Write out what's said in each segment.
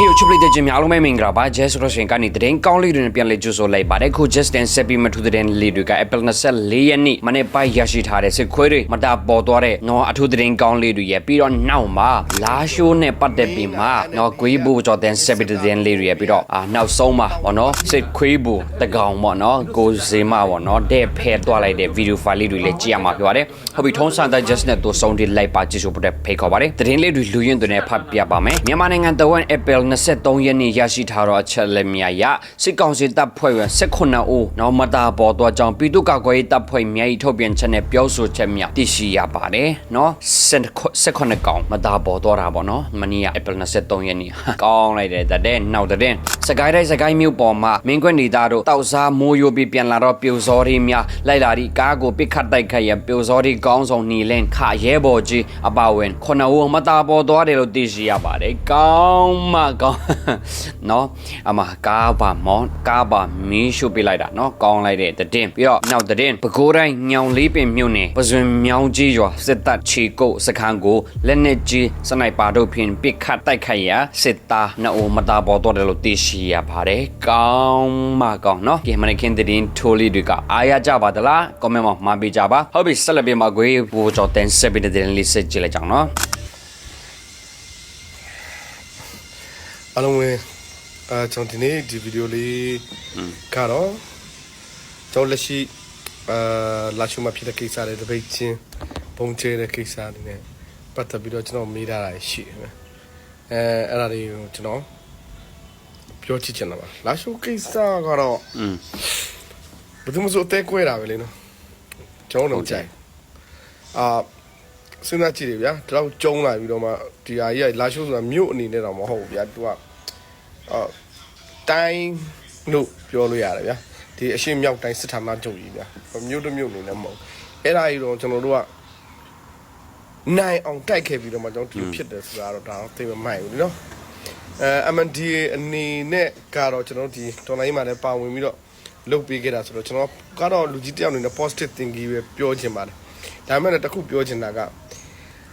ဟေးချစ်ပရိသတ်ချင်းများအားလုံးပဲမင်္ဂလာပါ Jazz ဆိုတော့ရှင်ကနေတရင်ကောင်းလေးတွေနဲ့ပြန်လဲကြိုဆိုလိုက်ပါတယ်ခု Just and Set ပြီးမထူတဲ့လေးတွေက Apple 24ရက်နေ့မနေ့ပိုင်းရရှိထားတဲ့စစ်ခွေးတွေမတာပေါ်သွားတဲ့နော်အထူးတရင်ကောင်းလေးတွေရဲ့ပြီးတော့နောက်မှာလာရှိုးနဲ့ပတ်သက်ပြီးမှနော်ဂွေးဘူကျော်တဲ့ Set ပြီးတဲ့လေးတွေရဲ့ပြီးတော့အာနောက်ဆုံးမှာဗောနော်စစ်ခွေးဘူတကောင်ဗောနော်ကိုဇေမဗောနော်တဲ့ဖဲသွားလိုက်တဲ့ video file လေးတွေလည်းကြည့်ရမှာပြောပါတယ်ဟုတ်ပြီထုံးစံတဲ့ Just နဲ့တို့ဆုံးတိလိုက်ပါကြည့်ဆိုဖို့ဖိတ်ခေါ်ပါတယ်တရင်လေးတွေလူရင်းတွေနဲ့ဖတ်ပြပါမယ်မြန်မာနိုင်ငံတဝန် Apple 23ရက်နေ့ရရှိထားတော့အချက်လက်များရစစ်ကောင်စီတပ်ဖွဲ့ဝင်18ဦးနောက်မတာပေါ်တော့ကြောင့်ပြည်သူ့ကာကွယ်ရေးတပ်ဖွဲ့များ၏ထုတ်ပြန်ချက်နဲ့ပြောဆိုချက်များသိရှိရပါတယ်နော်18ကောင်မတာပေါ်တော့တာပေါ့နော်မနေ့က Apple 23ရက်နေ့ကောင်းလိုက်တယ်တဲ့နောက်တဲ့စကိုင်းတိုင်းစကိုင်းမြို့ပေါ်မှာမင်းကွန်းနေသားတို့တောက်စားမိုးယိုပြီးပြန်လာတော့ပြိုစောရီများလိုက်လာသည့်ကားကိုပစ်ခတ်တိုက်ခတ်ရပြိုစောရီကောင်းဆောင်နီလင်းခရဲဘော်ကြီးအပါဝင်9ဦးမတာပေါ်သွားတယ်လို့သိရှိရပါတယ်ကောင်းမကောင်းနော်အမကားပါမောင်းကားပါမင်းရှုပ်ပြလိုက်တာနော်ကောင်းလိုက်တဲ့တည်င်းပြီးတော့နောက်တည်င်းပဲခူးတိုင်းညောင်လေးပင်မြို့နယ်ပဇွန်မြောင်းကြီးရွာစစ်တပ်ချီကုတ်စခန်းကိုလက်နက်ကြီးစနိုက်ပါတို့ဖြင့်ပစ်ခတ်တိုက်ခိုက်ရာစစ်သားနှစ်ဦးမတာပေါ်တော့တယ်လို့သိရှိရပါတယ်ကောင်းမကောင်းနော်ဒီမနခင်တည်င်းထိုးလေးတွေကအားရကြပါသလား comment မှာမှာပေးကြပါဟုတ်ပြီဆက်လက်ပြီးမှာကိုဘူကျော်တန်ဆက်ပြီးတဲ့လေးစစ်ကြည့်လိုက်ကြအောင်နော် အားလုံးပဲအဲကျွန်တော်ဒီနေ့ဒီဗီဒီယိုလေးကတော့ကျွန်တော်လက်ရှိအာလာရှုမှာဖြစ်တဲ့ကိစ္စတွေတပိတ်ချင်းပုံချဲတဲ့ကိစ္စတွေနဲ့ပတ်သက်ပြီးတော့ကျွန်တော်မေးထားတာရှိတယ်အဲအဲ့ဒါတွေကိုကျွန်တော်ပြောချင်ချင်တာပါလာရှုကိစ္စကတော့อืมဘယ်သူမှမဆိုအသေးကွဲတာပဲလေနော်ကျွန်တော်တို့ကြိုက်အာ စဉ်းစားကြည့်တယ်ဗျာဒီလောက်ကျုံလာပြီးတော့မှဒီဟာကြီးကလာရှိုးဆိုတာမြို့အနေနဲ့တော့မဟုတ်ဘူးဗျာသူကအော်တိုင်းလို့ပြောလို့ရတယ်ဗျာဒီအရှင်းမြောက်တိုင်းစစ်ဌာနချုပ်ကြီးဗျာမြို့တစ်မြို့အနေနဲ့မဟုတ်အဲ့ဒါကြီးတော့ကျွန်တော်တို့ကနိုင်အောင်တိုက်ခဲ့ပြီးတော့မှကျွန်တော်ဒီလိုဖြစ်တယ်ဆိုတာတော့ဒါတော့သိမမှန်ဘူးနော်အဲ MNDA အနေနဲ့ကတော့ကျွန်တော်ဒီတော်လိုင်းမှာလည်းပါဝင်ပြီးတော့လုပ်ပေးခဲ့တာဆိုတော့ကျွန်တော်ကတော့လူကြီးတယောက်အနေနဲ့ positive thinking ပဲပြောချင်ပါတယ်ဒါပေမဲ့လည်းတစ်ခုပြောချင်တာက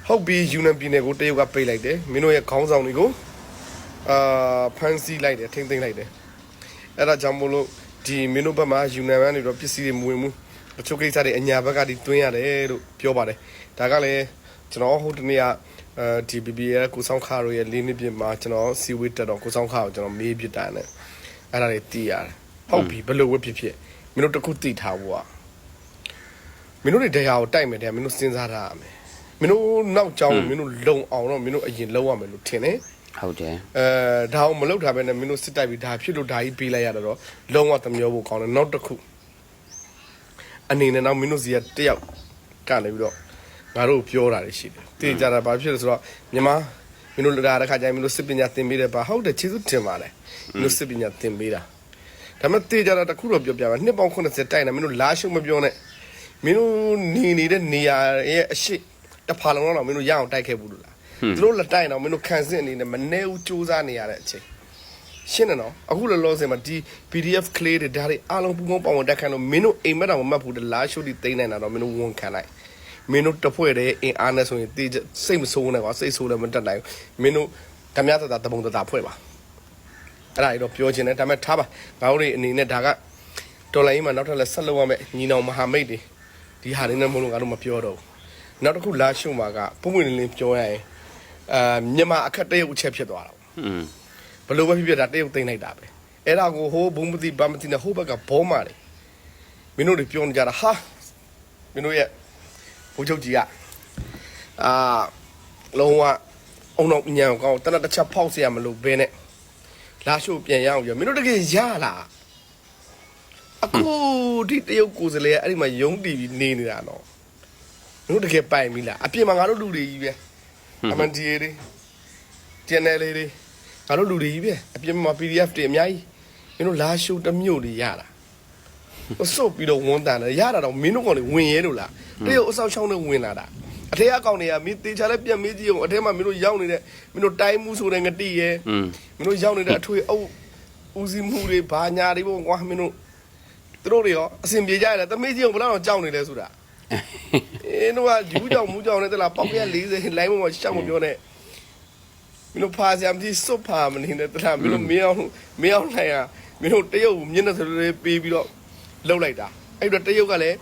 ဟုတ်ပြီယူနန်ပြည်နယ်ကိုတရုတ်ကပိတ်လိုက်တယ်မင်းတို့ရဲ့ခေါင်းဆောင်တွေကိုအာဖမ်းဆီးလိုက်တယ်ထိမ့်သိမ်းလိုက်တယ်အဲ့ဒါကြောင့်မို့လို့ဒီမင်းတို့ဘက်မှာယူနန်ကနေတော့ပစ္စည်းတွေမဝင်ဘူးတချို့ကိစ္စတွေအညာဘက်ကဒီတွင်းရတယ်လို့ပြောပါတယ်ဒါကလည်းကျွန်တော်ဟိုတနေ့ကအဲဒီ BB ရဲ့ကိုဆောင်ခါရိုရဲ့လေးနှစ်ပြည့်မှာကျွန်တော်စီဝေးတက်တော့ကိုဆောင်ခါကိုကျွန်တော်မေးပြတာနဲ့အဲ့ဒါတွေသိရတယ်ဟုတ်ပြီဘယ်လိုဝတ်ဖြစ်ဖြစ်မင်းတို့တစ်ခုသိထားဖို့อ่ะမင်းတို့တွေတရားကိုတိုက်မယ်တဲ့မင်းတို့စဉ်းစားထားရမယ် မင်းတို့နောက်ကြောင်းမင်းတို့လုံအောင်တော့မင်းတို့အရင်လုံရမယ်လို့ထင်တယ်ဟုတ်တယ်အဲဒါအောင်မလုပ်ထားပဲနဲ့မင်းတို့စစ်တိုက်ပြီးဒါဖြစ်လို့ဒါကြီးပေးလိုက်ရတော့လုံဝသမျောဖို့ကောင်းတယ်နောက်တစ်ခုအနေနဲ့တော့မင်းတို့စီကတယောက်ကလည်းပြီးတော့ငါတို့ပြောတာတွေရှိတယ်တည်ကြတာဘာဖြစ်လဲဆိုတော့မြန်မာမင်းတို့လာတဲ့ခါကျရင်မင်းတို့စစ်ပညာသင်ပေးတယ်ပါဟုတ်တယ်ကျေးဇူးတင်ပါတယ်မင်းတို့စစ်ပညာသင်ပေးတာဒါပေမဲ့တည်ကြတာတစ်ခုတော့ပြောပြပါနှစ်ပေါင်း80တိုက်နေမင်းတို့လာရှုံမပြောနဲ့မင်းတို့နေနေတဲ့နေရာရဲ့အရှိတ စ်ဖာလုံးတော့မင်းတို့ရအောင်တိုက်ခဲ့ဘူးလို့လားသူတို့လက်တိုက်တော့မင်းတို့ခံစစ်အနေနဲ့မနေဦးစူးစမ်းနေရတဲ့အချိန်ရှင်းတယ်နော်အခုလောလောဆယ်မှာဒီ PDF ကလေးတွေဒါတွေအားလုံးပူပေါင်းပေါဝင်တက်ခံလို့မင်းတို့အိမ်မက်တော်မမှတ်ဘူးတလားရှုပ်ဒီသိမ်းနိုင်တာတော့မင်းတို့ဝန်ခံလိုက်မင်းတို့တဖွဲ့တဲ့အင်အားနဲ့ဆိုရင်တေးစိတ်မဆိုးနဲ့ကွာစိတ်ဆိုးလည်းမတက်နိုင်ဘူးမင်းတို့ဓမြသတာတပုံတတာဖွဲ့ပါအဲ့ဒါကြီးတော့ပြောချင်တယ်ဒါပေမဲ့ထားပါငါတို့တွေအနေနဲ့ဒါကတော်လိုင်းမှာနောက်ထပ်လည်းဆက်လုပ်ရမယ်ညီနောင်မဟာမိတ်တွေဒီဟာတွေနဲ့မဟုတ်လို့ငါတို့မပြောတော့ဘူး နောက်တစ်ခုလာရှုံမှာကပုံပွင့်လင်းလင်းပြောရရင် အာမြန်မာအခက်တရုတ်အချက်ဖြစ်သွားတာ อืม ဘလို့ပဲဖြစ်ဖြစ်ဒါတရုတ်သိမ့်လိုက်တာပဲအဲ့ဒါကိုဟိုဘုံမတိဘာမတိနဲ့ဟိုဘက်ကဘောမာတယ်မင်းတို့တွေပြောနေကြတာဟာမင်းတို့ရဲ့ဘုချုပ်ကြီးကအာလုံးဝအုံတော့ညံကောင်းတနက်တစ်ချက်ဖောက်เสียမလို့ဘဲနဲ့လာရှို့ပြန်ရအောင်ရမင်းတို့တကယ်ရလားအခုဒီတရုတ်ကိုယ်စလဲအဲ့ဒီမှာယုံတည်ပြီးနေနေတာနော်မင်း တို့တကယ်ပိုင်ပြီလားအပြင်မှာငါတို့လူတွေကြီးပဲအမှန်တည်းလေး channel လေးတွေငါတို့လူတွေကြီးပဲအပြင်မှာ PDF တွေအများကြီးမင်းတို့လာရှိုးတစ်မျိုးတွေရတာဟိုစုပ်ပြီးတော့ဝန်တန်တယ်ရတာတော့မင်းတို့ကောင်တွေဝင်ရဲလို့လားတရုတ်အဆောက်ချောင်းနဲ့ဝင်လာတာအထက်အကောင်တွေကမင်းတေချာလည်းပြန်မေးကြည့်အောင်အထက်မှာမင်းတို့ရောက်နေတဲ့မင်းတို့တိုင်းမှုဆိုတဲ့ငတိရဲ့อืมမင်းတို့ရောက်နေတဲ့အထွေအုပ်ဦးစီးမှုတွေဘာညာတွေပေါ့ကွာမင်းတို့သူတို့တွေရောအစဉ်ပြေကြရတယ်တမေးကြီးအောင်ဘယ်တော့ကြောက်နေလဲဆိုတာ အင်းတို့ကယူကြောင်မူကြောင်နဲ့တလားပေါက်ကရ40လိုင်းပေါ်မှာရှောက်မပြောနဲ့မင်းတို့ဖာဆရာမကြီးစွတ်ဖာမနေနဲ့တလားမင်းတို့မင်းအောင်မင်းအောင်နိုင်ရမင်းတို့တရုတ်မျက်နှာစလေးပေးပြီးတော့လှုပ်လိုက်တာအဲ့တော့တရုတ်ကလည်း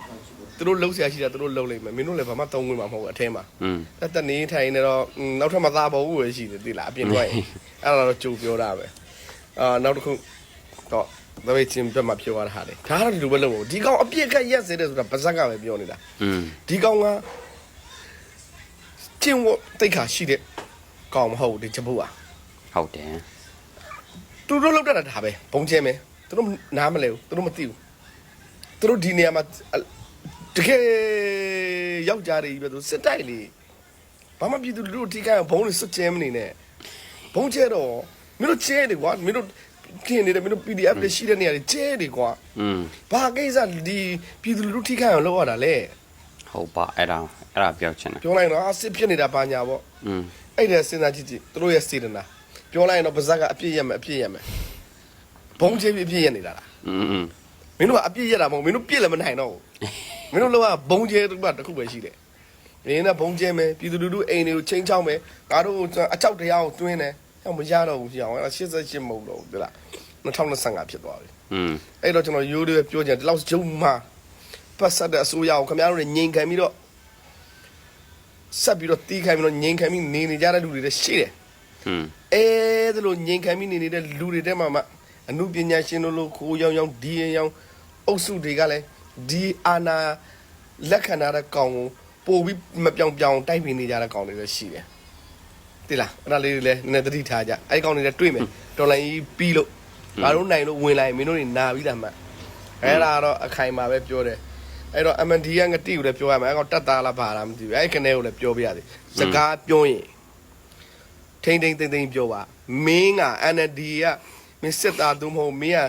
သူတို့လှုပ်ဆရာရှိတာသူတို့လှုပ်လိုက်မယ်မင်းတို့လည်းဘာမှတုံးဝင်မှာမဟုတ်ဘူးအထဲမှာတက်တက်နေထိုင်နေတော့နောက်ထပ်မသားပါဘူးပဲရှိတယ်သိလားအပြင်ထွက်ရင်အဲ့ဒါတော့ကြိုပြောတာပဲအာနောက်တစ်ခုတော့ ဒါပေချင်းပြတ်မှာပြောရတာဟာလေဒါကတော့ဒီလိုပဲလုပ်ဖို့ဒီကောင်အပြစ်ကရက်စေတယ်ဆိုတာပါဇက်ကပဲပြောနေတာ อืม ဒီကောင်ကကျင့်ဝတ်တိတ်ခါရှိတဲ့ကောင်မဟုတ်ဘူးဒီချပုတ်อ่ะ ဟုတ်တယ် သူတို့လောက်တတ်တာဒါပဲဘုံကျဲမယ်သူတို့နားမလဲဘူးသူတို့မသိဘူးသူတို့ဒီနေရာမှာတကယ်ယောက်ျားတွေကြီးပဲသူစစ်တိုက်လေဘာမှပြည်သူလူထုထိခိုက်အောင်ဘုံတွေစွတ်ကျဲမနေနဲ့ဘုံကျဲတော့မင်းတို့ကျဲတယ်ကွာမင်းတို့ ခင်းနေတယ်မင်းတို့ PDF တွေရှိတဲ့နေရာတွေကျဲတယ်ကွာ อืม ဘာကိစ္စဒီပြည်သူလူထုထိခိုက်အောင်လုပ်ရတာလဲ ဟုတ်ပါအဲ့ဒါအဲ့ဒါပြောချင်တယ် ပြောလိုက်တော့အစစ်ဖြစ်နေတာဘာညာပေါ့ อืม အဲ့ဒါစဉ်းစားကြည့်ကြည့်သူတို့ရဲ့စေတနာပြောလိုက်ရင်တော့ပါဇက်ကအပြည့်ရမယ်အပြည့်ရမယ်ဘုံချေပြီးအပြည့်ရနေတာလား อืมอืม မင်းတို့ကအပြည့်ရတာမဟုတ်မင်းတို့ပြည့်လည်းမနိုင်တော့ဘူးမင်းတို့လောကဘုံချေတူကတစ်ခုပဲရှိတယ်မင်းကဘုံချေမယ်ပြည်သူလူထုအိမ်တွေကိုချင်းချောင်းမယ်ငါတို့အချောက်တရားကိုတွင်းတယ် ဟောမရတော့ဘူးပြောင်းအဲ့ဒါ88မဟုတ်တော့ဘူးဒီလား2025ဖြစ်သွားပြီ อืม အဲ့တော့ကျွန်တော်ရိုးရိုးပြောချင်တယ်ဒီလောက်ဂျုံမှာပတ်ဆက်တဲ့အစိုးရကိုခင်ဗျားတို့ညင်ခံပြီးတော့ဆက်ပြီးတော့တီးခံပြီးတော့ညင်ခံပြီးနေနေကြတဲ့လူတွေလည်းရှိတယ် อืม အဲဒါလိုငြိမ်ခံပြီးနေနေတဲ့လူတွေတဲမှာမှအမှုပညာရှင်တို့လိုခိုးရောင်ရောင်ဒီရင်ရောင်အုပ်စုတွေကလည်းဒီအာနာလက်ခံထားတဲ့ကောင်ကိုပို့ပြီးမပြောင်ပြောင်တိုက်ပြီးနေကြတဲ့ကောင်တွေလည်းရှိတယ် တိလားအဲ့ဒါလေးတွေလည်းနည်းနည်းသတိထားကြအဲ့ဒီကောင်တွေလည်းတွေ့မယ်တော်လိုင်းကြီးပြီးလို့ငါတို့နိုင်လို့ဝင်လာရင်မင်းတို့တွေနာပြီးတာမှအဲ့ဒါတော့အခိုင်အမာပဲပြောတယ်အဲ့တော့ MND ကငတိကိုလည်းပြောရမယ်အဲ့ကောင်တက်သားလားဘာလားမသိဘူးအဲ့ဒီကနေကိုလည်းပြောပြရသေးစကားပြောရင်ထိမ့်ထိမ့်သိမ့်သိမ့်ပြောပါမင်းက NLD ကမင်းစစ်သားသူမဟုတ်မင်းက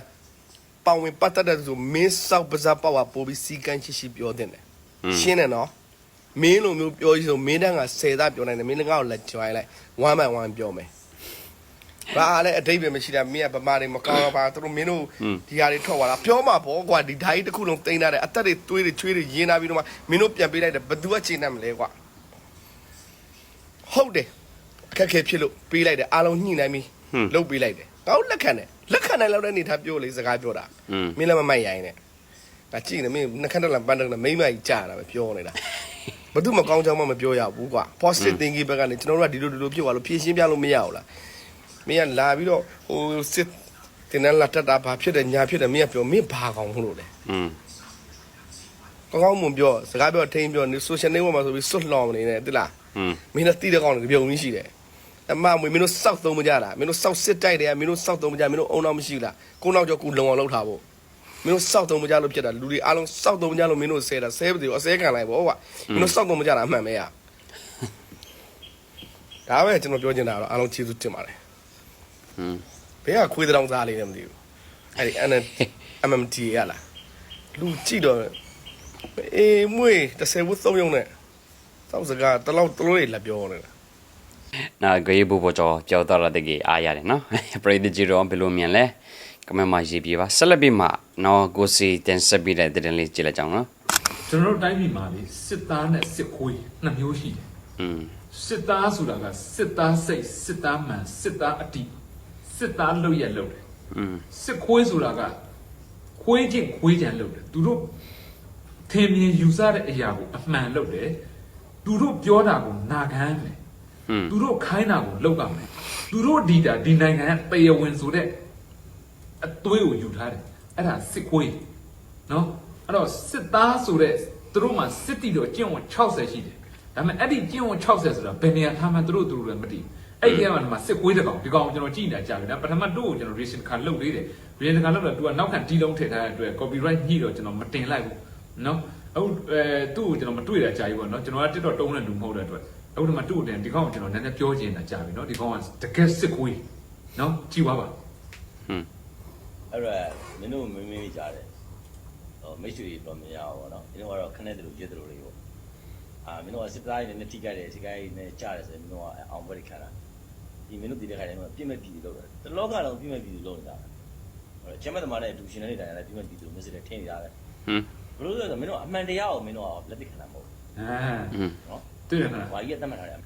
ပေါဝင်ပတ်သက်တဲ့ဆိုမင်းစောက်ပါးစားပေါ့ပါပို့ပြီးစီကန်းရှိရှိပြောတဲ့တယ်ရှင်းတယ်နော် မင်းလိုမျိုးပြောရဆိုမင်းတန်းက10သားပြောနိုင်တယ်မင်းလည်းငါ့ကိုလက်ကျွိုင်းလိုက်1 by 1ပြောမယ်ဘာလဲအတိတ်ပဲမရှိတာမင်းကဗမာတွေမကောင်းပါသူတို့မင်းတို့ဒီဟာတွေထွက်သွားတာပြောမှာပေါ့ကွာဒီဓာတ်ကြီးတစ်ခုလုံးတင်ထားတယ်အသက်တွေသွေးတွေချွေးတွေရင်းထားပြီးတော့မှမင်းတို့ပြန်ပေးလိုက်တယ်ဘယ်သူကချိန်နေမလဲကွာဟုတ်တယ်အခက်အခဲဖြစ်လို့ပေးလိုက်တယ်အားလုံးညှိနှိုင်းပြီးလုပ်ပေးလိုက်တယ်ငါတို့လက်ခံတယ်လက်ခံနိုင်လောက်တဲ့အနေထားပြောလေစကားပြောတာอืมမင်းလည်းမမိုက်ရိုင်းနဲ့ငါကြည့်နေမင်းနှခမ်းတက်လာပန်းတက်လာမိမ့်မကြီးကြာတာပဲပြောနေတာ ဘာသူမကောင်းချောင်းမှမပြောရဘူးကွာ positive thinking ဘက်ကနေကျွန်တော်တို့ကဒီလိုဒီလိုဖြစ်သွားလို့ဖြည့်ရှင်းပြလို့မရဘူးလားမင်းကလာပြီးတော့ဟိုစစ်တင်နလာတက်တာဘာဖြစ်တယ်ညာဖြစ်တယ်မင်းကပြောမင်းဘာကောင်းလို့လဲ อืม ကောင်းကောင်းမွန်ပြောစကားပြောထိန်းပြောနေ social network မှာဆိုပြီးစွတ်လော်နေတယ်တိလား อืม မင်းတို့တီးတဲ့ကောင်တွေပြုံကြီးရှိတယ်အမမွေမင်းတို့စောက်သုံးမကြတာမင်းတို့စောက်စစ်တိုက်တယ်မင်းတို့စောက်သုံးမကြမင်းတို့အုံနောက်မရှိလားကိုနောက်ကျော်ကိုလုံအောင်လုပ်ထားဖို့ မင်းတို့စောက်သုံးမကြလို့ဖြစ်တာလူတွေအားလုံးစောက်သုံးမကြလို့မင်းတို့ဆဲတာဆဲပါသေးဘူးအဆဲခံလိုက်ပေါ့ကွာမင်းတို့စောက်သုံးမကြတာအမှန်ပဲရဒါပဲကျွန်တော်ပြောချင်တာတော့အားလုံးကျေးဇူးတင်ပါတယ်อืมဘယ်ကခွေးတောင်သားလေးလည်းမသိဘူးအဲ့ဒီ MMT ရလားလူကြည့်တော့အေးမွေ30ဝတ်သုံးယုံနဲ့စောက်စကားတလောက်တလို့လေးလက်ပြောနေတာနာဂေးဘူဘောကြောကြောက်တော့တဲ့ကေအားရတယ်နော်ပရိသတ်ကြီးတော့ဘယ်လိုမြင်လဲ ကမမှာရေးပြပါဆက်လက်ပြီးမှနော်ကိုစီတင်ဆက်ပြီးတဲ့တဲ့လေးကြည့်လိုက်ကြအောင်နော် ကျွန်တော်တို့တိုင်းပြည်မှာလေစစ်သားနဲ့စစ်ခွေးနှစ်မျိုးရှိတယ် อืม စစ်သားဆိုတာကစစ်သားစိတ်စစ်သားမှန်စစ်သားအတိစစ်သားလုပ်ရလုပ်တယ် อืม စစ်ခွေးဆိုတာကခွေးချင်းခွေးချံလုပ်တယ်သူတို့ထင်မြင်ယူဆတဲ့အရာကိုအမှန်လုပ်တယ်သူတို့ပြောတာကိုနာခံမယ် อืม သူတို့ခိုင်းတာကိုလုပ်ရမယ်သူတို့ဒီတာဒီနိုင်ငံကတရားဝင်ဆိုတဲ့ အသွေးကိုယူထားတယ်အဲ့ဒါစစ်ခွေးနော်အဲ့တော့စစ်သားဆိုတဲ့သူတို့မှာစစ်တီတော့ကျင့်ဝတ်60ရှိတယ်ဒါပေမဲ့အဲ့ဒီကျင့်ဝတ်60ဆိုတာဘယ်နေရာထားမှသူတို့သူတို့လည်းမသိဘူးအဲ့ဒီကမှဒီမှာစစ်ခွေးတစ်ကောင်ဒီကောင်ကျွန်တော်ကြည့်နေတာကြာပြီဒါပထမတို့ကိုကျွန်တော် reason ခါလုပ်သေးတယ် reason ခါလုပ်တော့ तू ကနောက်ခံတီးလုံးထည့်ထားတဲ့အတွက် copyright ညှိတော့ကျွန်တော်မတင်လိုက်ဘူးနော်အခုအဲသူ့ကိုကျွန်တော်မတွေ့တာကြာပြီပေါ့နော်ကျွန်တော်က TikTok တုံးတဲ့လူမဟုတ်တဲ့အတွက်အခုဒီမှာသူ့ကိုတင်ဒီကောင်ကိုကျွန်တော်နည်းနည်းပြောချင်တာကြာပြီနော်ဒီကောင်ကတကယ်စစ်ခွေးနော်ကြည့်ပါပါ အဲ့ဒါမင်းတို့မင်းမင်းကြားတယ်ဟိုမိတ်ဆွေတွေတော့မရဘူးပေါ့နော်မင်းတို့ကတော့ခနဲ့တူရစ်တူတွေပေါ့အာမင်းတို့ကစစ်သားတွေနဲ့ထိကြတယ်ထိကြတယ်နဲ့ကြားတယ်ဆိုရင်မင်းတို့ကအောင်ပွဲခံတာဒီမင်းတို့ဒီတဲ့ခါတိုင်းမှာပြစ်မဲ့ပြည်လို့တယ်တလောကလုံးပြစ်မဲ့ပြည်လို့နေတာဟိုကျမသမားနဲ့ဒူရှင်နဲ့တိုင်ရတယ်ပြစ်မဲ့ပြည်လို့မစစ်တယ်ထင်ရတယ်ဟမ်ဘလို့ဆိုတော့မင်းတို့အမှန်တရားကိုမင်းတို့ကလက်သိခံတာမဟုတ်ဘူးဟမ်နော်တွေ့ရမလားဘာကြီးကတတ်မှတ်ထားတယ်အ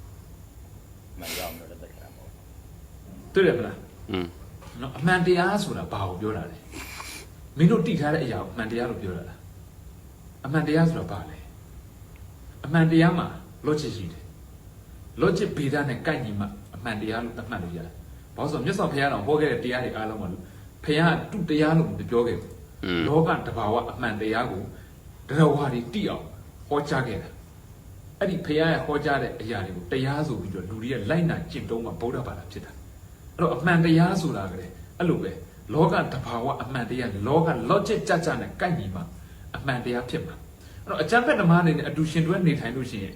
မှန်တရားကိုမင်းတို့လက်သိခံတာမဟုတ်ဘူးတွေ့ရမလားဟမ် နော်အမှန်တရားဆိုတာဘာကိုပြောတာလဲမင်းတို့တိထားတဲ့အရာကိုအမှန်တရားလို့ပြောတာလားအမှန်တရားဆိုတာဘာလဲအမှန်တရားမှာ logic ရှိတယ် logic ဗေဒနဲ့ကိုက်ညီမှအမှန်တရားလို့သတ်မှတ်လို့ရတယ်ဘာလို့ဆိုတော့မြတ်စွာဘုရားတော်ဟောခဲ့တဲ့တရားတွေအားလုံးကလို့ဘုရားကသူ့တရားလို့မပြောခဲ့ဘူးอืมလောကတဘာဝအမှန်တရားကိုတရားဝါဒီတိအောင်ဟောကြားခဲ့တာအဲ့ဒီဘုရားရဲ့ဟောကြားတဲ့အရာတွေကိုတရားဆိုပြီးတော့လူတွေကလိုက်နာကျင့်သုံးမှဗုဒ္ဓဘာသာဖြစ်တာအဲ့ တော့အမှန်တရားဆိုတာကလည်းအဲ့လိုပဲလောကတဘာဝအမှန်တရားလောက logic ကြကြနဲ့ကိုက်ညီမှအမှန်တရားဖြစ်မှာအဲ့တော့အကျမ်းဖက်ဓမ္မအနေနဲ့အတူရှင်တွဲနေထိုင်လို့ရှိရင်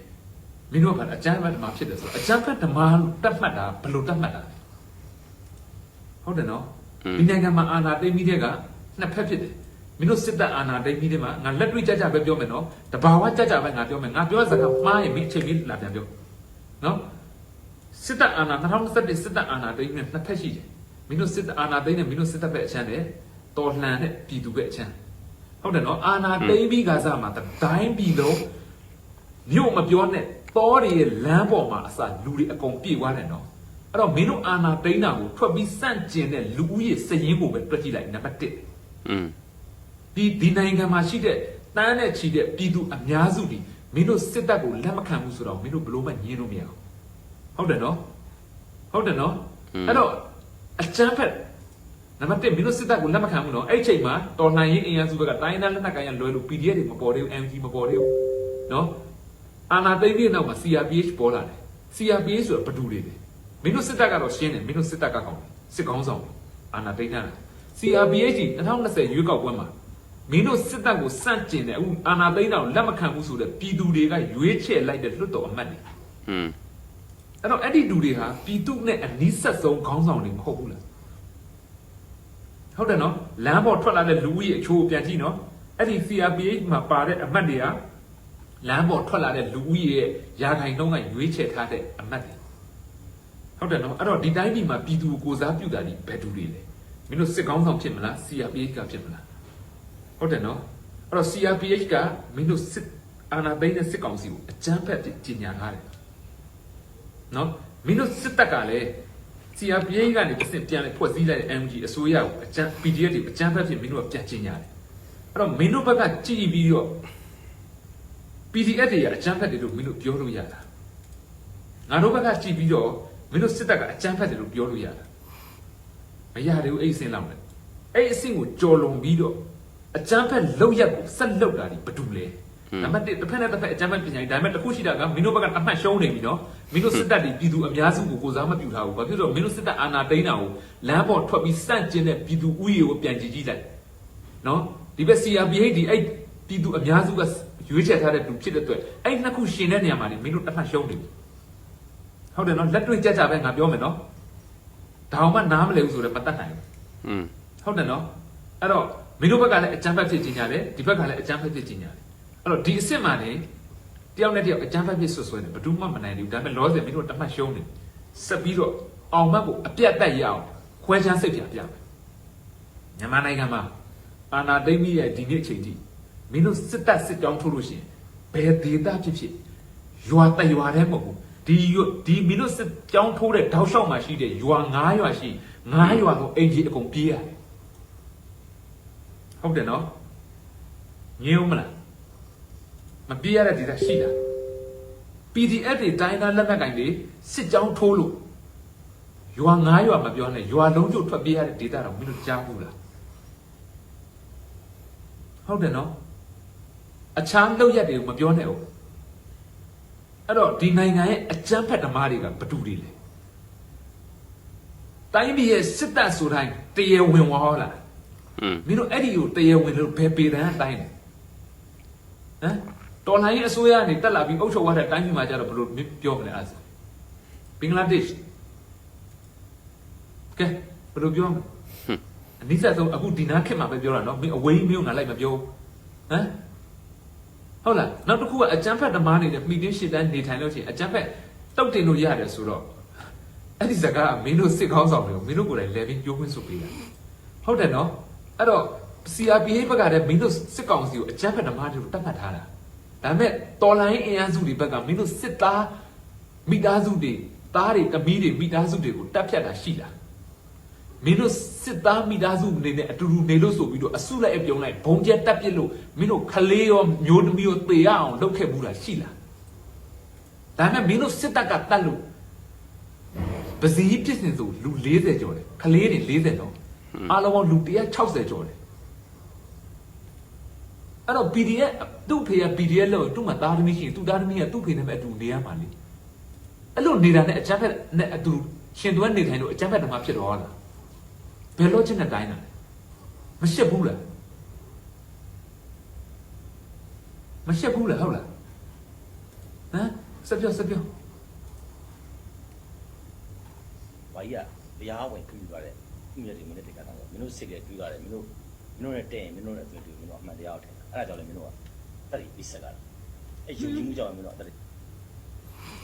မင်းတို့ကအကျမ်းဖက်ဓမ္မဖြစ်တယ်ဆိုတော့အကျမ်းဖက်ဓမ္မတတ်မှတ်တာဘယ်လိုတတ်မှတ်တာလဲဟုတ်တယ်နော်ဒီနိုင်ငံမှာအာဏာသိမ်းပြီးတဲ့ကနှစ်ဖက်ဖြစ်တယ်မင်းတို့စစ်တပ်အာဏာသိမ်းပြီးတဲ့မှာငါလက်တွေ့ကြကြပဲပြောမယ်နော်တဘာဝကြကြပဲငါပြောမယ်ငါပြောတဲ့စကားမှားရင်မင်းချိန်ပြီးလာပြန်ပြောနော် စစ်တပ်အာဏာ2021စစ်တပ်အာဏာသိမ်းပြီးနှစ်ဖက်ရှိတယ်မင်းတို့စစ်တပ်အာဏာသိမ်းတယ်မင်းတို့စစ်တပ်ပဲအချမ်းတယ်တော်လှန်တဲ့ပြည်သူပဲအချမ်းဟုတ်တယ်နော်အာဏာသိမ်းပြီးကစားမှာတိုင်းပြည်လုံးမြို့မပြောနဲ့တောတွေရဲ့လမ်းပေါ်မှာအစလူတွေအကုန်ပြေသွားတယ်နော်အဲ့တော့မင်းတို့အာနာတိန်တာကိုထွက်ပြီးစန့်ကျင်တဲ့လူဦးရေစည်ရင်းကိုပဲတွက်ကြည့်လိုက်နံပါတ်1อืมဒီဒီနိုင်ငံမှာရှိတဲ့တန်းနဲ့ချီတဲ့ပြည်သူအများစုဒီမင်းတို့စစ်တပ်ကိုလက်မခံဘူးဆိုတော့မင်းတို့ဘလို့မှညင်းလို့မရဘူး ဟုတ်တယ်နော်ဟုတ်တယ်နော်အဲ့တော့အချမ်းဖက်နံပါတ်1မင်းတို့စစ်တပ်ကိုလက်မခံဘူးနော်အဲ့ဒီအချိန်မှာတော်လှန်ရေးအင်အားစုဘက်ကတိုင်းဒေသလက်နက်ကိုင်ရလွယ်လို့ PDF တွေမပေါ်သေးဘူး MG မပေါ်သေးဘူးနော်အာနာသိန်းပြည်နောက်မှာ CRPH ပေါ်လာတယ် CRPH ဆိုတာဘယ်သူတွေလဲမင်းတို့စစ်တပ်ကတော့ရှင်းတယ်မင်းတို့စစ်တပ်ကကောင်းတယ်စစ်ကောင်းဆောင်အာနာသိန်းတာ CRPH 2020ရွေးကောက်ပွဲမှာမင်းတို့စစ်တပ်ကိုစန့်ကျင်တယ်အခုအာနာသိန်းတာကိုလက်မခံဘူးဆိုတဲ့ပြည်သူတွေကရွေးချယ်လိုက်တဲ့လွတ်တော်အမတ်တွေอืม အဲ့တော့အဲ့ဒီလူတွေဟာပြည်သူနဲ့အနီးဆက်ဆုံးခေါင်းဆောင်တွေမဟုတ်ဘူးလားဟုတ်တယ်နော်လမ်းပေါ်ထွက်လာတဲ့လူဦးရေအချိုးကိုပြန်ကြည့်နော်အဲ့ဒီ CRPH မှာပါတဲ့အမတ်တွေကလမ်းပေါ်ထွက်လာတဲ့လူဦးရေရဲ့ယာခိုင်နှုန်းကရွေးချယ်ထားတဲ့အမတ်တွေဟုတ်တယ်နော်အဲ့တော့ဒီတိုင်းပြည်မှာပြည်သူကိုကိုယ်စားပြုတာဒီဘယ်သူတွေလဲမင်းတို့စစ်ကောင်းဆောင်ဖြစ်မလား CRPH ကဖြစ်မလားဟုတ်တယ်နော်အဲ့တော့ CRPH ကမင်းတို့စစ်အာဏာသိမ်းတဲ့စစ်ကောင်စီကိုအကြမ်းဖက်ကြီးညာထားတယ် နော်မင်းတို့စစ်တပ်ကလည်း CRPA ကနေတစ်စင်ပြန်လဲဖွဲ့စည်းလိုက်တဲ့ MG အစိုးရကိုအကြမ်း PDF တွေအကြမ်းဖက်ဖြစ်မင်းတို့ကပြန်ကျင်ရတယ်အဲ့တော့မင်းတို့ဘက်ကကြည်ပြီးတော့ PDF တွေကအကြမ်းဖက်တယ်လို့မင်းတို့ပြောလို့ရတာငါတို့ဘက်ကကြည်ပြီးတော့မင်းတို့စစ်တပ်ကအကြမ်းဖက်တယ်လို့ပြောလို့ရတာမရသေးဘူးအဲ့ဒီအဆင့်လောက်နဲ့အဲ့ဒီအဆင့်ကိုကြော်လွန်ပြီးတော့အကြမ်းဖက်လောက်ရက်ကိုဆက်လောက်တာဒီဘာတူလဲ နံပါတ်1တစ်ဖက်နဲ့တစ်ဖက်အကြမ်းဖက်ပညာရေးဒါပေမဲ့တစ်ခုရှိတာကမင်းတို့ဘက်ကအမှတ်ရှုံးနေပြီနော်မင်းတို့စစ်တပ်တွေပြည်သူအများစုကိုကိုစားမပြုထားဘူးဘာဖြစ်လို့လဲမင်းတို့စစ်တပ်အာဏာသိမ်းတာကိုလမ်းပေါ်ထွက်ပြီးစန့်ကျင်တဲ့ပြည်သူဥယျာဉ်ကိုပြန်ကြည့်ကြည့်လိုက်နော်ဒီဘက် CRPH ဒီအဲ့ပြည်သူအများစုကရွေးချယ်ထားတဲ့သူဖြစ်တဲ့အတွက်အဲ့နှစ်ခုရှင်တဲ့နေရာမှာဒီမင်းတို့တစ်ဖက်ရှုံးနေပြီဟုတ်တယ်နော်လက်တွေ့ကြကြပဲငါပြောမယ်နော်ဒါအောင်မှနားမလဲဘူးဆိုတော့မတတ်နိုင်ဘူးอืมဟုတ်တယ်နော်အဲ့တော့မင်းတို့ဘက်ကလည်းအကြမ်းဖက်ဖြစ်ခြင်းညာတယ်ဒီဘက်ကလည်းအကြမ်းဖက်ဖြစ်ခြင်းညာတယ် အဲ့တော့ဒီအစ်စ်မှနေတယောက်နဲ့တယောက်အကြမ်းဖက်ဖြစ်ဆွဆွဲနေဘယ်သူမှမနိုင်ဘူးဒါပေမဲ့လောဆယ်မင်းတို့တတ်မှတ်ရှုံးနေဆက်ပြီးတော့အောင်မတ်ကိုအပြတ်တက်ရအောင်ခွဲချမ်းစိတ်ပြပြမယ်မြန်မာနိုင်ငံမှာအာဏာသိမ်းပြီးရဲ့ဒီနေ့အချိန်ထိမင်းတို့စစ်တပ်စစ်ကြောင်းထိုးလို့ရှိရင်ဘယ်ဒေသဖြစ်ဖြစ်ရွာတရွာတည်းမဟုတ်ဘူးဒီရွာဒီမင်းတို့စစ်ကြောင်းထိုးတဲ့တောက်လျှောက်မှာရှိတဲ့ရွာ9ရွာရှိ9ရွာကိုအင်ဂျီအကုန်ပြေးရတယ်ဟုတ်တယ်နော်ညင်းဦးမလား မပြေးရတဲ့ဒေသရှိတာ PDF တွေတိုင်းသားလက်နက်ကင်တွေစစ်ကြောင်းထိုးလို့ရွာ9ရွာမပြောနဲ့ရွာလုံးကျုပ်ထွက်ပြေးရတဲ့ဒေသတော့မင်းတို့ကြားဘူးလားဟုတ်တယ်နော်အခြားလောက်ရက်တွေကိုမပြောနဲ့ဟုတ်အဲ့တော့ဒီနိုင်ငံရဲ့အကြမ်းဖက်ဓမ္မတွေကဘသူတွေလဲတိုင်းပြည်ရဲ့စစ်တပ်ဆိုတိုင်းတရေဝင်ဝါဟောလားอืมမင်းတို့အဲ့ဒီကိုတရားဝင်လို့ဘယ်ပေတန်းအတိုင်းလဲဟမ် တော်လိုင်းရဲ့အစိုးရကနေတက်လာပြီးအုပ်ချုပ်ရတဲ့အတိုင်းပြည်မှာကျတော့ဘယ်လိုပြောမလဲအဲ့ဒါဘင်္ဂလားဒေ့ရှ်ကဲဘယ်လိုပြောမလဲအနိစ္စဆုံးအခုဒီနားခေတ်မှာပဲပြောတာနော်မင်းအဝေးမျိုးငါလိုက်မပြောဟမ်ဟုတ်လားနောက်တစ်ခုကအကြမ်းဖက်ဓမ္မနေတဲ့မိတင်းရှစ်တန်းနေထိုင်လို့ရှိရင်အကြမ်းဖက်တုတ်တင်လို့ရတယ်ဆိုတော့အဲ့ဒီစကားကမင်းတို့စစ်ကောင်းဆောင်တွေကိုမင်းတို့ကိုယ်တိုင်လဲပြီးပြောခွင့်ဆိုပေးတာဟုတ်တယ်နော်အဲ့တော့ CRPH ဘက်ကလည်းမင်းတို့စစ်ကောင်စီကိုအကြမ်းဖက်ဓမ္မတွေကိုတတ်မှတ်ထားတာ ဒါပေမဲ့တော်လိုင်းအင်အားစုတွေဘက်ကမင်းတို့စစ်သားမိသားစုတွေသားတွေတမီးတွေမိသားစုတွေကိုတတ်ဖြတ်တာရှိလားမင်းတို့စစ်သားမိသားစုနေနဲ့အတူတူနေလို့ဆိုပြီးတော့အစုလိုက်အပြုံလိုက်ဘုံကျက်တက်ပစ်လို့မင်းတို့ခလေးရောမျိုးသမီးရောသေရအောင်လုပ်ခဲ့ဘူးလားရှိလားဒါပေမဲ့မင်းတို့စစ်တပ်ကတတ်လို့ပစည်းပြစ်စင်ဆိုလူ40ကျော်တယ်ခလေးတွေ40တော့အားလုံးပေါင်းလူ160ကျော်တယ် အဲ့တော့ PDF သူ့ဖေက PDF လို့သူ့မှာသားသမီးရှိရင်သူ့သားသမီးကသူ့ဖေနဲ့ပဲအတူနေရမှာလေအဲ့လိုနေတာနဲ့အကြမ်းဖက်နဲ့အတူရှင်သွဲနေထိုင်လို့အကြမ်းဖက်တမဖြစ်တော့လားဘယ်လိုချင်တဲ့တိုင်းလားမရှက်ဘူးလားမရှက်ဘူးလားဟုတ်လားဟမ်စက်ပြောစက်ပြောဘာကြီးကတရားဝင်ပြီးသွားတယ်ဥမြတ်ဒီမိနစ်တကတာမင်းတို့စစ်တယ်ပြီးသွားတယ်မင်းတို့မင်းတို့နဲ့တဲ့ရင်မင်းတို့နဲ့အတွင်းတူမင်းတို့အမှန်တရားကိုထင်တာ အဲ့ဒါကြောင့်လည်းမင်းတို့ကတက်ပြီးပြီးဆက်လာတာအဲ့ယူကြီးမှုကြောင့်မင်းတို့ကတက်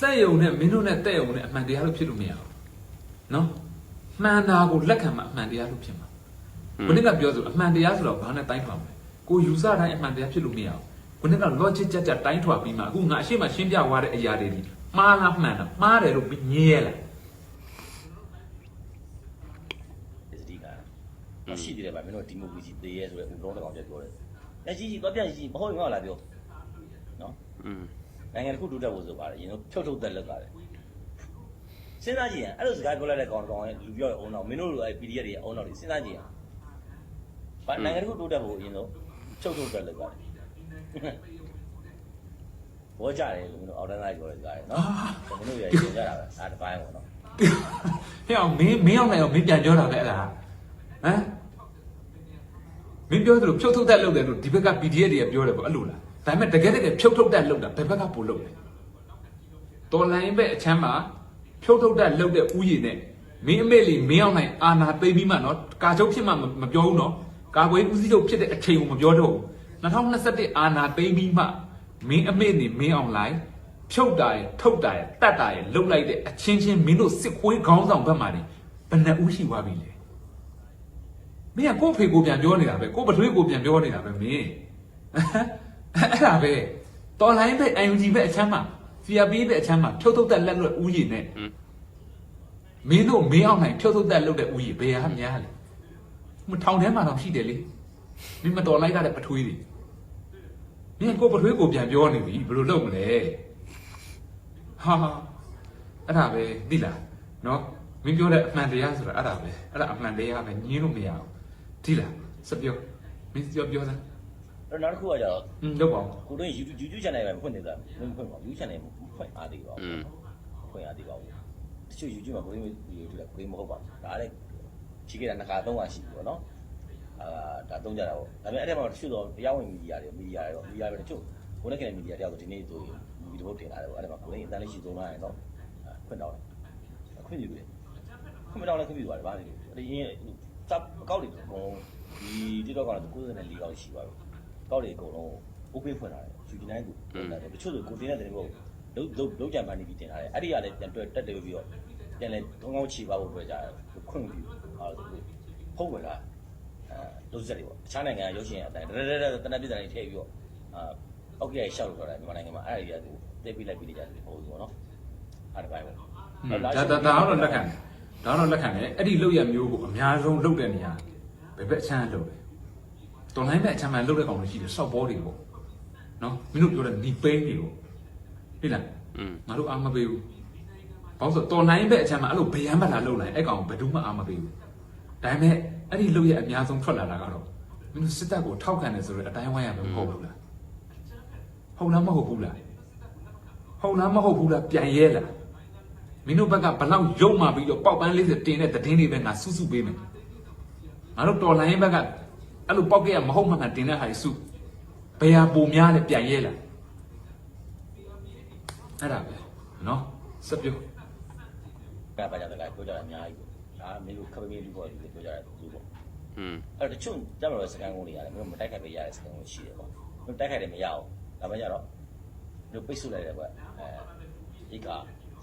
တဲ့ယုံနဲ့မင်းတို့နဲ့တဲ့ယုံနဲ့အမှန်တရားလို့ဖြစ်လို့မရဘူးနော်မှန်တာကိုလက်ခံမှအမှန်တရားလို့ဖြစ်မှာဘုန်းကပြောဆိုအမှန်တရားဆိုတော့ဘာနဲ့တိုင်းထွာမလဲကိုယူဆတိုင်းအမှန်တရားဖြစ်လို့မရဘူးဘုန်းက logic ကြကြတိုင်းထွာပြီးမှအခုငါအရှိမရှင်းပြသွားတဲ့အရာတွေဒီမှားလားမှန်လားမှားတယ်လို့ညင်းရလားဒီစတိကမရှိသေးတယ်ဗျမင်းတို့ဒီမိုကရေစီသေးရဲဆိုတဲ့ဥပဒေတော်ပြောတယ်။ လက်ကြီးကြီးတော့ပြန်ကြီးမဟုတ်ရင်ငါလာပြောနော်อืมနိုင်ငံတစ်ခုတိုးတက်ဖို့ဆိုပါတယ်ရင်တော့ဖြုတ်ထုတ်သက်လုပ်ပါတယ်။စဉ်းစားကြည့်ရင်အဲ့လိုစကားပြောလိုက်တဲ့ကောင်ကောင်ရဲ့လူပြောတဲ့အုံနောက်မင်းတို့လိုအဲ့ PDF တွေရဲ့အုံနောက်တွေစဉ်းစားကြည့်ရင်ဘာနိုင်ငံတစ်ခုတိုးတက်ဖို့ရင်တော့ဖြုတ်ထုတ်သက်လုပ်ပါတယ်။ဘောကြတယ်လို့မင်းတို့အောက်တန်းသားပြောတဲ့စကားတွေနော်။မင်းတို့ရဲ့ပြောကြတာပဲအားတစ်ပိုင်းပေါ့နော်ဟဲ့အောင်မင်းမင်းအောင်နိုင်အောင်မင်းပြန်ပြောတာပဲအဲ့ဒါဟမ် မင်းပြောသလိုဖြုတ်ထုတ်တက်လုပ်တယ်လို့ဒီဘက်က PDF တွေကပြောတယ်ပေါ့အဲ့လိုလားဒါပေမဲ့တကယ်တကယ်ဖြုတ်ထုတ်တက်လုပ်တာဘယ်ဘက်ကပို့လုပ်လဲတော်လိုင်းဘက်အချမ်းမှာဖြုတ်ထုတ်တက်လုပ်တဲ့ဥယျာဉ်နဲ့မင်းအမေလေးမင်းအောင်နိုင်အာနာသိမ်းပြီးမှနော်ကာချုပ်ဖြစ်မှမပြောဘူးနော်ကာကွယ်ဦးစီးချုပ်ဖြစ်တဲ့အချိန်ကိုမပြောတော့ဘူး2021အာနာသိမ်းပြီးမှမင်းအမေနေမင်းအောင်လိုက်ဖြုတ်တာရယ်ထုတ်တာရယ်တတ်တာရယ်လှုပ်လိုက်တဲ့အချင်းချင်းမင်းတို့စစ်ခွေးခေါင်းဆောင်ဘက်မှာနေဘယ်နှဦးရှိသွားပြီလဲ မင်းကကိုယ့်ဖေကိုပြန်ပြောနေတာပဲကိုယ့်ပထွေးကိုပြန်ပြောနေတာပဲမင်းအဲ့ဒါပဲတော်လိုင်းပဲ UNG ပဲအချမ်းမှာ CRP ပဲအချမ်းမှာဖြုတ်ထုတ်တက်လက်လွတ်ဦးရည်နဲ့မင်းတို့မင်းအောင်နိုင်ဖြုတ်ထုတ်တက်လုပ်တဲ့ဦးရည်ဘယ်ဟာများလဲမထောင်ထဲမှာတော့ရှိတယ်လေမင်းမတော်လိုက်တဲ့ပထွေးတွေမင်းကိုယ့်ပထွေးကိုပြန်ပြောနေပြီဘယ်လိုလုပ်မလဲဟာဟာအဲ့ဒါပဲသိလားနော်မင်းပြောတဲ့အမှန်တရားဆိုတာအဲ့ဒါပဲအဲ့ဒါအမှန်တရားပဲညင်းလို့မရဘူး သိလားစပြောမင်းပြောပြောစမ်းအဲ့တော့နောက်တစ်ခုကကျတော့อืมလောက်ပါဦးကိုတို့ YouTube YouTube channel ပဲဖွင့်နေတာမဖွင့်ပါဘူး YouTube channel မဖွင့်အားသေးပါဘူးဖွင့်အားသေးပါဘူးတချို့ YouTube မှာကိုရင်း YouTube ကကိုရင်းမဟုတ်ပါဘူးဒါလည်းရှိခဲ့တာနှစ်ခါသုံးခါရှိပြီပေါ့နော်အာဒါသုံးကြတာပေါ့ဒါပေမဲ့အဲ့ဒီမှာတချို့တော့တရားဝင်မီဒီယာတွေမီဒီယာတွေတော့မီဒီယာတွေတချို့ကိုနဲ့ကနေမီဒီယာတယောက်ဆိုဒီနေ့ဆိုဗီဒီယိုတင်လာတယ်ပေါ့အဲ့ဒီမှာကိုရင်းအတန်းလေးရှိသုံးလာရင်တော့ခွင့်တော့ခွင့်ပြုတယ်ခွင့်မတော့လည်းခွင့်ပြုပါတယ်ဗာလေဒီရင် စပ်ကောက်တွေအကုန်ဒီ TikTok ကတော့94ကောက်ရှိပါပြီကောက်တွေအကုန်လုံး open ဖွင့်လာတယ်ယူဒီနိုင်ကိုဖွင့်လာတယ်တချို့ဆိုကိုတင်တဲ့တဲ့ဘုတ်လုံးလုံးလုံးကြံပန်းနေပြီးတင်လာတယ်အဲ့ဒီကလည်းပြန်တွဲတက်တယ်ပြီးတော့ပြန်လဲကောင်းကောင်းချီပါဖို့အတွက်ကြတယ်ခွင့်ပြုဟာဆိုဖုတ်ဝင်လာအဲလုံးစက်တွေပေါ့တခြားနိုင်ငံရုပ်ရှင်အတိုင်းတရရတနက်ပြတဲ့ထည့်ပြီးတော့အာအောက်ကရရှောက်လို့ပြောတာမြန်မာနိုင်ငံမှာအဲ့ဒီကတိတ်ပြီးလိုက်ပြီးနေကြတယ်ဟိုပေါ့နော်အဲ့ဒါပိုင်းပေါ့ဒါဒါဒါတော့လက်ခံတယ် ဒါတော့လက်ခံတယ်အဲ့ဒီလောက်ရမျိုးကိုအများဆုံးလုပ်တဲ့နေရာဘယ်ဘက်အချမ်းလုပ်လဲတော်လိုင်းဘက်အချမ်းမှာလုပ်တဲ့ကောင်တွေရှိတယ်စောက်ဘောတွေပေါ့နော်မင်းတို့ပြောတဲ့ဒီပိန်းတွေပေါ့သိလားอืมငါတို့အာမပေးဘူးဘာလို့ဆိုတော်နိုင်ဘက်အချမ်းမှာအဲ့လိုဗယံမလာလှုပ်လိုက်အဲ့ကောင်ဘယ်သူမှအာမပေးဘူးဒါပေမဲ့အဲ့ဒီလှုပ်ရအများဆုံးထွက်လာတာကတော့မင်းတို့စစ်တပ်ကိုထောက်ခံတယ်ဆိုတော့အတိုင်းဝိုင်းရမယ်မဟုတ်ဘူးလားဟုတ်လားမဟုတ်ဘူးလားဟုတ်လားမဟုတ်ဘူးလားပြန်ရဲလား မင်းတို့ဘက်ကဘလောက်ရုံမှပြီးတော့ပေါက်ပန်းလေးစတင်တဲ့သတင်းတွေပဲငါစုစုပေးမယ်ငါတို့တော်လိုင်းဘက်ကအဲ့လိုပေါက်ကြရမဟုတ်မှန်တင်တဲ့ဟာကြီးစုဘယ်ဟာပုံများလဲပြန်ရဲလားအဲ့ဒါပဲနော်စပ်ပြောကဘာကြောင့်လဲပြောကြတာအများကြီးပေါ့ဒါမင်းတို့ခပမင်းလူပေါ့ဒီပြောကြတာလူပေါ့อืมအဲ့တော့တချို့တက်မလို့စကန်ကုန်းတွေရတယ်မင်းတို့မတိုက်ခိုက်ပေးရတဲ့စကန်ကုန်းရှိတယ်ပေါ့မင်းတို့တိုက်ခိုက်တယ်မရအောင်ဒါမှကြတော့မင်းတို့ပိတ်ဆို့လိုက်တယ်ကွအဲဧက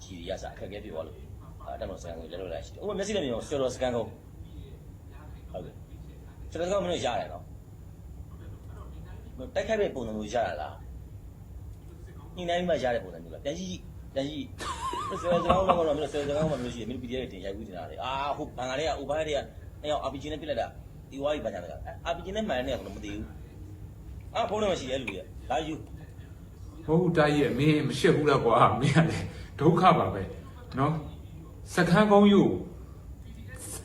ကြီးရစားအခက်အခဲပြေသွားလို့အဲတက်မလို့စကန်ကုန်းလက်လို့လိုက်ရှိတယ်ဥပမာမျက်စိနဲ့မြင်အောင်ကျော်တော်စကန်ကုန်းဟုတ်ကဲ့ကျော်တော်စကန်ကုန်းမင်းတို့ရတယ်နော်မင်းတိုက်ခိုက်တဲ့ပုံစံမျိုးရတာလားညနေမှရတဲ့ပုံစံမျိုးလားပြန်ကြည့်ကြည့်ပြန်ကြည့်ဆယ်စကားကတော့မလို့ဆယ်စကားမှမလို့ရှိရင်မင်းတို့ PDF တွေတင်ရိုက်ပြီးတင်တာလေအာဟုတ်ဘန်ကာတွေကဥပိုင်းတွေကအဲ့အောင် RPG နဲ့ပြစ်လိုက်တာဒီဝါးကြီးဘာညာတက RPG နဲ့မှန်နေတယ်ဆိုတော့မသိဘူးအာဖုန်းနဲ့မရှိရဲ့လူကြီးလာယူဟုတ်ဘူးတားကြီးရဲ့မင်းမရှက်ဘူးလားကွာမင်းကလည်း ဒုက္ခပါပဲနော်စကန်းကုန်းယူ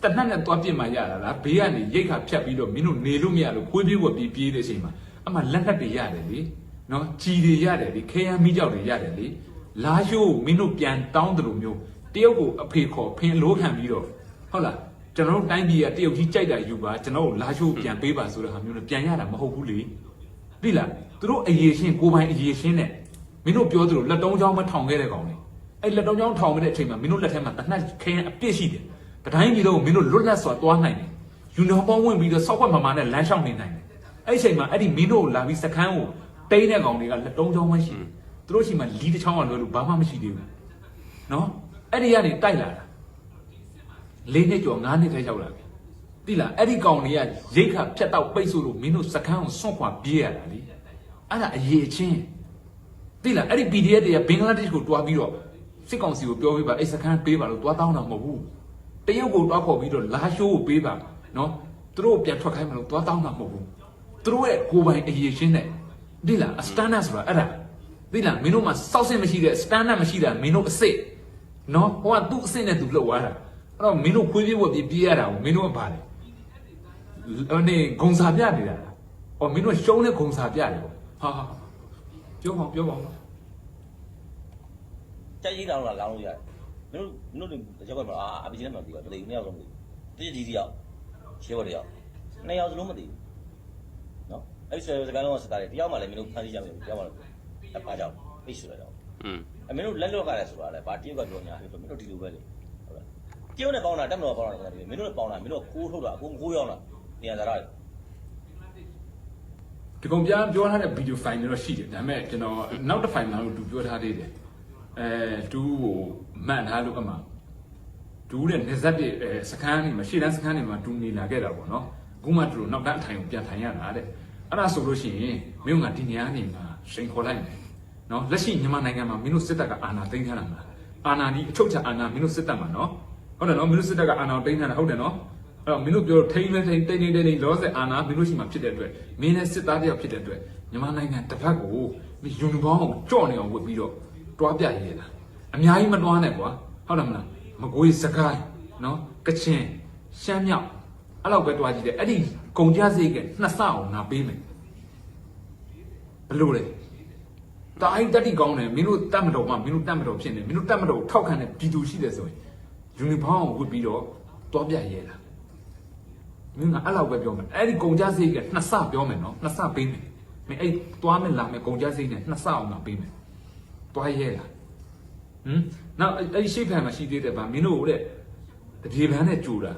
တနတ်နဲ့သွားပြစ်မှရတာလားဘေးကနေရိတ်ခါဖြတ်ပြီးတော့မင်းတို့နေလို့မရလို့ခွေးပြေးဝက်ပြေးပြေးတဲ့အချိန်မှာအမှလက်နက်တွေရတယ်လေနော်ကြီးတွေရတယ်လေခဲယမ်းမိကြောက်တွေရတယ်လေလာရှိုးမင်းတို့ပြန်တောင်းတယ်လို့မျိုးတယောက်ကိုအဖေခေါ်ဖင်လို့ခံပြီးတော့ဟုတ်လားကျွန်တော်တို့တိုင်းပြည်ကတယောက်ကြီးကြိုက်တာယူပါကျွန်တော်တို့လာရှိုးပြန်ပေးပါဆိုတဲ့ဟာမျိုးနဲ့ပြန်ရတာမဟုတ်ဘူးလေသိလားသူတို့အရေးရှင်းကိုယ်ပိုင်အရေးရှင်းနဲ့မင်းတို့ပြောသလိုလက်တုံးချောင်းမထောင်ခဲ့တဲ့ကောင်လေ အဲ့လက်တုံးချောင်းထောင်ခဲ့တဲ့အချိန်မှာမင်းတို့လက်ထဲမှာတနတ်ခရင်အပြစ်ရှိတယ်တတိုင်းပြည်လုံးကိုမင်းတို့လွတ်လပ်စွာသွားနိုင်တယ်ယူနီဖောင်းဝင်ပြီးတော့စောက်ွက်မမာနဲ့လမ်းလျှောက်နေနိုင်တယ်အဲ့ဒီအချိန်မှာအဲ့ဒီမင်းတို့ကိုလာပြီးစခန်းကိုတိန်းတဲ့ကောင်တွေကလက်တုံးချောင်းမရှိဘူးသူတို့ရှိမှလီးတစ်ချောင်းကလွယ်လို့ဘာမှမရှိသေးဘူးနော်အဲ့ဒီကနေတိုက်လာတာလေးနှစ်ကျော်ငါးနှစ်ထဲရောက်လာပြီသိလားအဲ့ဒီကောင်တွေကရိတ်ခါဖြတ်တော့ပိတ်ဆို့လို့မင်းတို့စခန်းကိုစွန့်ခွာပြေးရတာလေအဲ့ဒါအရေးချင်းသိလားအဲ့ဒီ PDF တွေကဘင်္ဂလားဒေ့ရှ်ကိုတွားပြီးတော့ စစ်ကောင်စီကိုပြောပေးပါအဲ့စခန်းပေးပါလို့တွားတောင်းတာမဟုတ်ဘူးတရုတ်ကိုတွားခေါ်ပြီးတော့လာရှိုးကိုပေးပါနော်သူတို့ကိုပြန်ထွက်ခိုင်းမလို့တွားတောင်းတာမဟုတ်ဘူးသူတို့ရဲ့ကိုယ်ပိုင်အရေးချင်းနဲ့သိလားအစတန်ဒတ်ဆိုတာအဲ့ဒါသိလားမင်းတို့မှာစောက်စင်မရှိတဲ့စတန်ဒတ်မရှိတာမင်းတို့အစ်စ်နော်ဟိုကသူ့အစ်စ်နဲ့သူလှုပ်သွားတာအဲ့တော့မင်းတို့ခွေးပြေးဝက်ပြေးပြေးရတာကိုမင်းတို့ကဘာလဲအဲ့ဒီဂုံစာပြနေတာလားအော်မင်းတို့ရှုံးတဲ့ဂုံစာပြတယ်ပေါ့ဟာဟာပြောပါဦးပြောပါဦး ကြိုက်ရေးတောင်းလာလောင်းလို့ရတယ်မင်းတို့မင်းတို့ကြောက်ကမှာအာ RPG နဲ့မှမသိဘူးမသိဘူးနှစ်ယောက်လုံးမသိဘူးတိတိတယောက်ရှင်းဝတယောက်နှစ်ယောက်စလုံးမသိဘူးနော်အဲ့ဒီစကားလုံးကစတားတယ်တယောက်မှလည်းမင်းတို့ဖန်ဆီးကြမယ်တယောက်မှလည်းအဖားကြောင့်ပိတ်ဆိုရတော့อืมအမင်းတို့လက်လော့ကလည်းဆိုတာလေဘာတရုတ်ကပြောညာဆိုမင်းတို့ဒီလိုပဲလေဟုတ်လားတရုတ်နဲ့ပေါင်းတာတက်မလို့ပေါင်းတာကမင်းတို့နဲ့ပေါင်းတာမင်းတို့ကိုးထုတ်တာအကုန်ကိုးရောက်တာနေရာစားရတယ်ဒီကောင်ပြန်ပြောထားတဲ့ဗီဒီယိုဖိုင်တွေတော့ရှိတယ်ဒါပေမဲ့ကျွန်တော်နောက်တစ်ဖိုင်မှာတော့သူပြောထားသေးတယ် အဲတူကိုမှန်ထားလို့အမှတူတဲ့နေဇက်တဲ့အဲစခန်းနေမှာရှေ့တန်းစခန်းနေမှာတူနေလာခဲ့တာပေါ့နော်အခုမှတူလို့နောက်တန်းအထိုင်ကိုပြန်ထိုင်ရတာတဲ့အဲ့ဒါဆိုလို့ရှိရင်မင်းကဒီနေရာနေမှာရှိန်ခေါ်လိုက်မယ်နော်လက်ရှိမြန်မာနိုင်ငံမှာမင်းတို့စစ်တပ်ကအာဏာသိမ်းထားတာမလားအာဏာဒီအချုပ်ချာအာဏာမင်းတို့စစ်တပ်မှာနော်ဟုတ်တယ်နော်မင်းတို့စစ်တပ်ကအာဏာကိုသိမ်းထားတာဟုတ်တယ်နော်အဲ့တော့မင်းတို့ပြောထိန်းလဲထိန်းတိတ်တိတ်တိတ်လောဆယ်အာဏာမင်းတို့ရှိမှဖြစ်တဲ့အတွက်မင်းနဲ့စစ်သားတယောက်ဖြစ်တဲ့အတွက်မြန်မာနိုင်ငံတစ်ဖက်ကိုမင်းယူနီဖောင်းကိုကြော့နေအောင်ဝတ်ပြီးတော့ တွားပြရဲတာအများကြီးမတွားနဲ့ကွာဟုတ်တယ်မလားမကွေးစကိုင်းနော်ကချင်ရှမ်းမြောက်အဲ့လောက်ပဲတွားကြည့်တယ်အဲ့ဒီကုန်ကြစိတ်ကနှစ်ဆအောင်ငါပေးမယ်ဘယ်လိုလဲတာအိုက်တက်တိကောင်းတယ်မင်းတို့တတ်မတော်မှမင်းတို့တတ်မတော်ဖြစ်နေမင်းတို့တတ်မတော်ကိုထောက်ခံတဲ့ပြည်သူရှိတယ်ဆိုရင်ယူနီဖောင်းကိုဝတ်ပြီးတော့တွားပြရဲတာမင်းကအဲ့လောက်ပဲပြောမယ်အဲ့ဒီကုန်ကြစိတ်ကနှစ်ဆပြောမယ်နော်နှစ်ဆပေးမယ်မင်းအဲ့တွားမယ်လာမယ်ကုန်ကြစိတ်နဲ့နှစ်ဆအောင်ငါပေးမယ် တွားရဲလားဟမ်နောက်အဲ့အဲ့ဒီရှိဖန်မှာရှိသေးတယ်ဗာမင်းတို့တဲ့ဒီဘန်းနဲ့ကြူတာ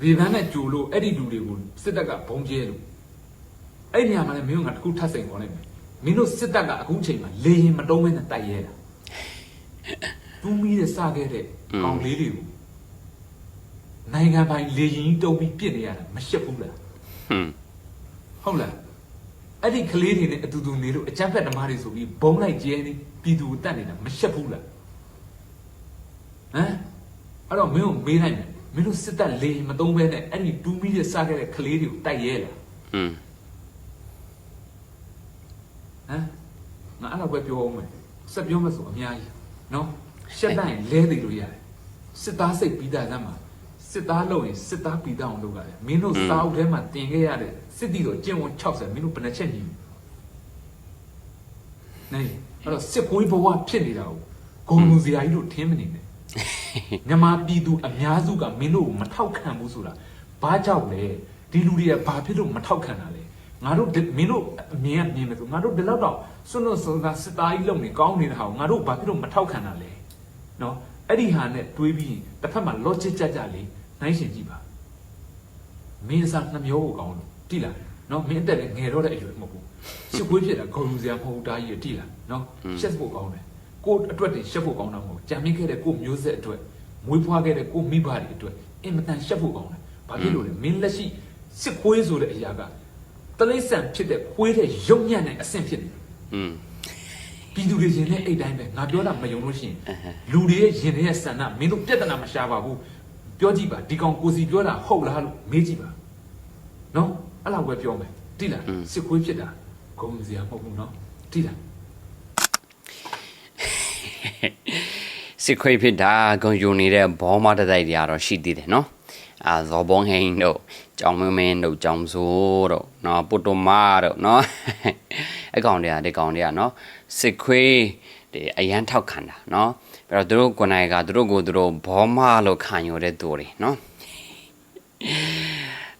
ဒီဘန်းနဲ့ကြူလို့အဲ့ဒီလူတွေကိုစစ်တပ်ကဘုံကျဲလို့အဲ့ဒီနေရာမှာလည်းမင်းတို့ကတခုထပ်စိန်ခေါ်လိုက်မယ်မင်းတို့စစ်တပ်ကအခုချိန်မှာလေရင်မတုံးမဲနဲ့တိုက်ရဲတာတူးမီးတဲ့စခဲ့တဲ့ကောင်လေးတွေကိုနိုင်ငံပိုင်လေရင်ကြီးတုံးပြီးပြစ်နေရတာမရှက်ဘူးလားဟွန်းဟုတ်လား အဲ့ဒီကလေးတွေနဲ့အတူတူနေလို့အကြမ်းဖက်ဓမ္မတွေဆိုပြီးဘုံလိုက်ကျဲနေပြည်သူကိုတတ်နေတာမရှက်ဘူးလားဟမ်အဲ့တော့မင်းတို့မေးနိုင်မယ်မင်းတို့စစ်တပ်လေရင်မတုံးဘဲနဲ့အဲ့ဒီတူးမီးတဲ့စခဲ့တဲ့ကလေးတွေကိုတိုက်ရဲလားอืมဟမ်ငါအဲ့တော့ပဲပြောအောင်မယ်ဆက်ပြောမယ်ဆိုအများကြီးနော်ရှက်တိုင်းလဲသိလို့ရတယ်စစ်သားစိတ်ပြီးသားစမ်းမှာ စစ်သားလုပ်ရင်စစ်သားပြီးသားအောင်လုပ်ရတယ်မင်းတို့စာအုပ်ထဲမှာတင်ခဲ့ရတဲ့စစ်တီတော်ကျင့်ဝတ်60မင်းတို့ဘယ်နှချက်ညီနေအဲ့တော့စစ်ကိုင်းဘဝဖြစ်နေတာကိုဂုံလူစရာကြီးတို့ထင်းမနေနဲ့မြန်မာပြည်သူအများစုကမင်းတို့ကိုမထောက်ခံဘူးဆိုတာဘာကြောင့်လဲဒီလူတွေကဘာဖြစ်လို့မထောက်ခံတာလဲငါတို့ဒီမင်းတို့အမြင်ကမြင်မယ်ဆိုငါတို့ဒီလောက်တော့စွန့်လို့စွန့်တာစစ်သားကြီးလုံနေကောင်းနေတာဟာကိုငါတို့ဘာဖြစ်လို့မထောက်ခံတာလဲနော်အဲ့ဒီဟာနဲ့တွေးပြီးရင်တစ်ဖက်မှာ logic ကြကြလေး နိုင်ရှင်ကြည့်ပါမင်းအစားနှမျိုးကိုကောင်းလို့တိလားနော်မင်းအသက်လည်းငယ်တော့တဲ့အရွယ်မဟုတ်ဘူးစစ်ခွေးဖြစ်တာဂုံလူစရာမဟုတ်ဘူးတာကြီးတိလားနော်ရှက်ဖို့ကောင်းတယ်ကိုယ့်အတွက်တည်းရှက်ဖို့ကောင်းတာမဟုတ်ဘူးကြံမိခဲ့တဲ့ကိုယ့်မျိုးဆက်အတွက်မွေးဖွားခဲ့တဲ့ကိုယ့်မိဘတွေအတွက်အင်မတန်ရှက်ဖို့ကောင်းတယ်ဘာဖြစ်လို့လဲမင်းလက်ရှိစစ်ခွေးဆိုတဲ့အရာကတလိမ့်ဆန်ဖြစ်တဲ့ခွေးတဲ့ရုပ်ညံ့တဲ့အဆင့်ဖြစ်နေတယ်อืมပြည်သူတွေရင်နဲ့အဲ့တိုင်းပဲငါပြောတာမယုံလို့ရှိရင်အဟမ်းလူတွေရဲ့ရင်ထဲရဲ့ဆန္ဒမင်းတို့ပြဿနာမရှာပါဘူး ပြောကြည့်ပါဒီကောင်ကိုစီပြောတာဟုတ်လားလို့မေးကြည့်ပါနော်အဲ့လောက်ပဲပြောမယ်တိလားစစ်ခွေးဖြစ်တာဂုံစရာမဟုတ်ဘူးနော်တိလားစစ်ခွေးဖြစ်တာဂုံယူနေတဲ့ဘောမတတိုက်တွေကတော့ရှိသေးတယ်နော်အာဇော်ဘုံဟိန်တို့ကြောင်မင်းမင်းတို့ကြောင်စိုးတို့နော်ပုတ္တမတို့နော်အကောင်တွေကဒီကောင်တွေကနော်စစ်ခွေးဒီအရန်ထောက်ခံတာနော် ပြီးတော့သူတို့ကိုယ်နိုင်ကသူတို့ကိုသူတို့ဘောမလို့ခံယူတဲ့သူတွေနော်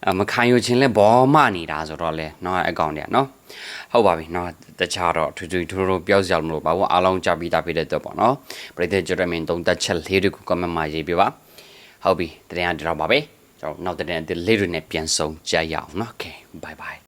အမခံယူခြင်းလဲဘောမနေတာဆိုတော့လဲเนาะအကောင့်တွေကเนาะဟုတ်ပါပြီเนาะတခြားတော့ထူးထူးထူးထူးပြောစရာမလိုပါဘူးအားလုံးကြပြီးသားဖြစ်တဲ့တော့ပေါ့เนาะပရိသတ်ကြရမင်းတုံးတက်ချက်လေးတွေကို comment မှာရေးပြပါဟုတ်ပြီတရင်ကဒီတော့ပါပဲကျွန်တော်နောက်တဲ့တဲ့လေးတွေနဲ့ပြန်ဆုံကြရအောင်เนาะ okay bye bye